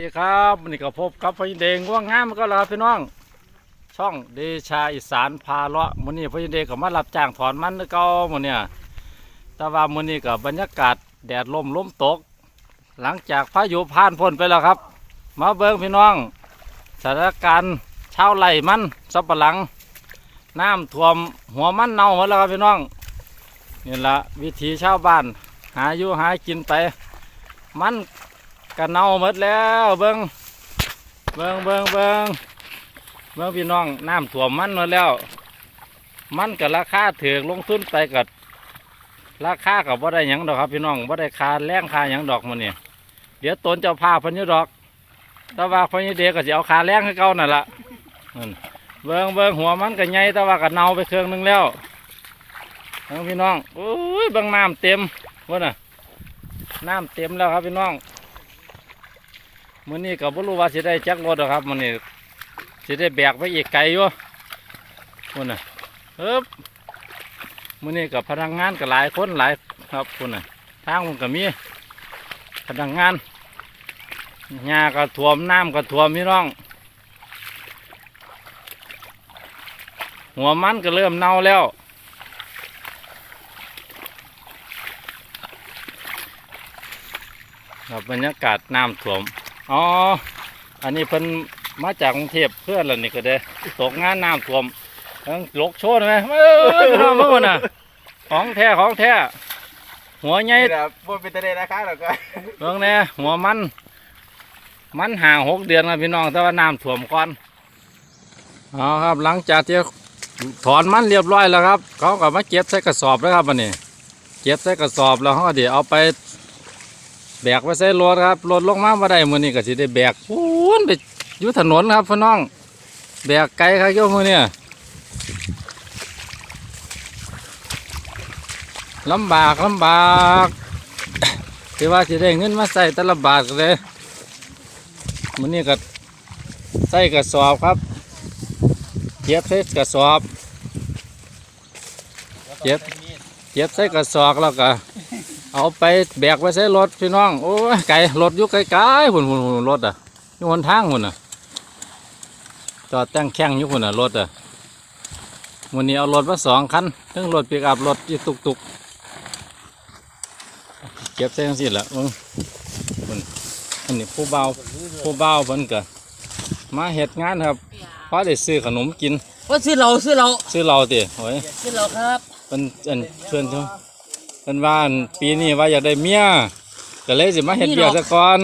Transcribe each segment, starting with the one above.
ดีครับวันนี้ก็พบกับพี่เดงว่างงามก็แล้วครับพี่น้อง ช่องเดชาอีสานพาเลาะมื้อนี้พี่เดงก็มารับจ้างถอนมันคือเก่ามื้อเนี่ยแต่ว่ามื้อนี้ก็บรรยากาศแดดลมลมตก หลังจากพายุผ่านพ้นไปแล้วครับ มาเบิ่งพี่น้องสถานการณ์ชาวไร่มันสับปะหลัง น้ำท่วมหัวมันเน่าหมดแล้วครับพี่น้องนี่ละวิถีชาวบ้าน หาอยู่หากินไปมัน ก็เน่าหมดแล้วเบิงเบิงเบิงเบิงเบิงพี่น้องน้ำท่วมมันหมดแล้ว มันกับราคาถือลงทุนไปกับราคากับว่าได้หยังดอกครับพี่น้องว่าได้คาแรงคาหยังดอกมันนี่เดี๋ยวตนเจ้าภาพพันยุดอกแต่ว่าพันยุเด็กก็จะเอาคาแรงให้เก่านั่นละเบิงเบิงหัวมันก็ใหญ่แต่ว่าก็เน่าไปเครื่องนึงแล้วเบิงพี่น้องโอ้ยเบิงน้ำเต็มวะน่ะน้ำเต็มแล้วครับพี่น้อง มื้อนี้ก็บ่รู้ว่าสิได้จักรถหรอกครับมื้อนี้สิได้แบกไปอีกไกลอยู่พุ่นน่ะเอ๊บมื้อนี้กับพนักงานก็หลายคนหลายครับพุ่นน่ะทางมันก็มีพนักงานหญ้าก็ท่วมน้ำก็ท่วมพี่น้อง หัวมันก็เริ่มเน่าแล้วครับบรรยากาศน้ำท่วม อ๋อ อันนี้เพิ่นมาจากกรุงเทพเพื่อนแล้วนี่ก็ได้ตกงานน้ำท่วมเอิ้งลกโชว์ไหมเอ้ยพี่น้องเมื่อวันน่ะ ของแท้ของแท้หัวใหญ่แหละบนเป็นตะเดราคาหรอกก็เบิ่องแน่หัวมัน มันห่างหกเดือนแล้วพี่น้องแต่ว่าน้ำท่วมก่อนอ๋อครับหลังจากที่ถอนมันเรียบร้อยแล้วครับ เขาก็มาเก็บใส่กระสอบแล้วครับวันนี้ เก็บใส่กระสอบแล้วเขาก็เดี๋ยวเอาไป แบกไปใส่รถครับรถลงมาบ่ได้มื้อนี้ก็สิได้แบกปูนไปอยู่ถนนครับพี่น้อง แบกไกลครับโยมมื้อนี้ลำบากลำบากที่ว่าสิได้เงินมาใส่แต่ละบาทเลยมื้อนี้ก็ใส่กระสอบครับเก็บใส่กระสอบเก็บเก็บใส่กระสอบแล้วก็ เอาไปแบกไปใส่รถพี่น้อง โอ้ยไก่รถอยู่ไกลๆหุ่นหุ่นหุ่นรถอะอยู่หนทางหุ่นอะจอดตั้งแข้งอยู่หุ่นอะรถอะวันนี้เอารถมาสองคันทั้งรถปิกอัพรถอีตุกตุกๆเก็บใส่ทั้งสิ้นละมึงหุ่นอันนี้ผู้เบาผู้เบาเพิ่นก็มาเฮ็ดงานครับพอได้ซื้อขนมกินว่าซื้อเราซื้อเราซื้อเราติโอ้ยซื้อเราครับเป็นอันเพื่อน เขาเป็นว่าอันปีนี้ว่าอยากได้เมียก็เลยสิมาเห็ดเบียกซะก่อน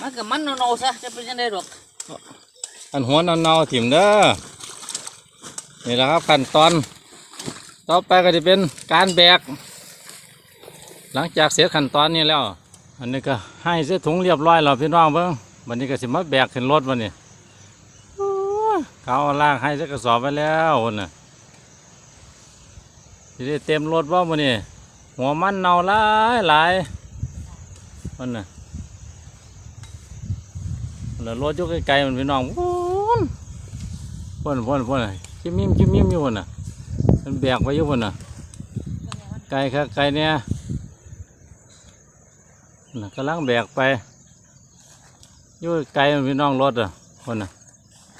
มันกับมันเนาๆซะจะเป็นยังไงหรอกอันหัวเนาๆถิ่มเด้อนี่แหละครับขั้นตอน ต่อไปก็จะเป็นการแบก หลังจากเสร็จขั้นตอนนี้แล้ว อันนี้ก็ให้เสื้อถุงเรียบร้อยแล้วพี่น้องเบิ่งวันนี้ก็สิมาแบกขึ้นรถวันนี้โอ้ยเขาเอาล่างให้เสื้อกระสอบไปแล้วพุ่นน่ะ สิได้เต็มรถว่าวันนี้หัวมันเน่าหลายหลายมันน่ะแล้วรถอยุกไกลๆมันพี่น้องพูนพ่นพ่นพ่นจิ้มมิ้มจิ้มมิ้มอยู่พ่นน่ะมันแบกไว้อยู่พ่นน่ะไกลครับไกลเนี่ยน่ะกำลังแบกไปอยู่ไกลมันพี่น้องรถอะพ่นน่ะ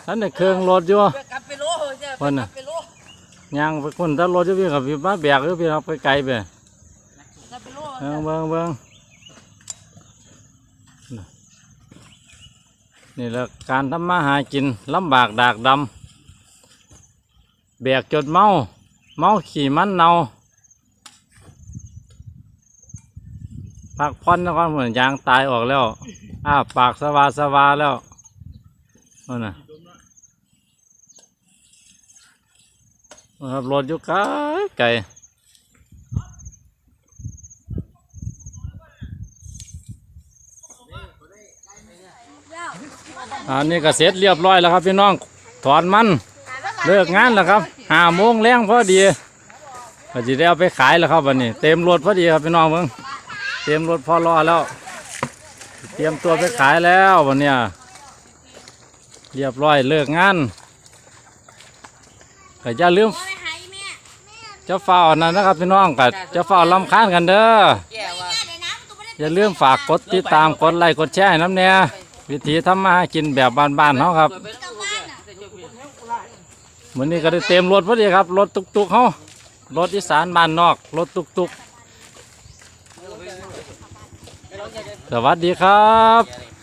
ท่านในเครื่องรถอยู่กลับไปโลจ้ะวันน่ะกลับไปโล ยางไปคนถ้ารถจะวิ่งกับพี่มาแบกหรือพี่เอาไปไกลไปกลับไปโลเบิ่งเบิ่งเบิ่งนี่แหละการทำมาหากินลำบากดากดำแบกจดเมาเมาขี่มันเนาพักผ่อนแล้วก็เหมือนยางตายออกแล้วอ้าปากสวาสวาแล้วนั่นน่ะ ครับรถอยู่ไกลไกลอันนี้ก็เสร็จเรียบร้อยแล้วครับพี่น้องถอนมันเลิกงานแล้วครับห้าโมงแรงพอดีก็จะได้เอาไปขายแล้วครับวันนี้ เต็มรถพอดีครับพี่น้องเพิ่งเต็มรถพอรอแล้ว เตรียมตัวไปขายแล้ววันเนี้ยเรียบร้อยเลิกงาน ก็อย่าลืมเจ้าฝ้าอันนั้นนะครับพี่น้องก็เจ้าฝ้าลำคาญกันเด้อแย่ว่ะเดี๋ยวนะมันตัวไม่ได้อย่าลืมฝากกดติดตามกดไลค์กดแชร์ให้น้ำเนี่ยวิธีทำมาหากินแบบบ้านๆเขาครับวันนี้ก็ได้เต็มรถพอดีครับรถตุกๆเขารถอีสานบ้านนอกรถตุกๆสวัสดีครับ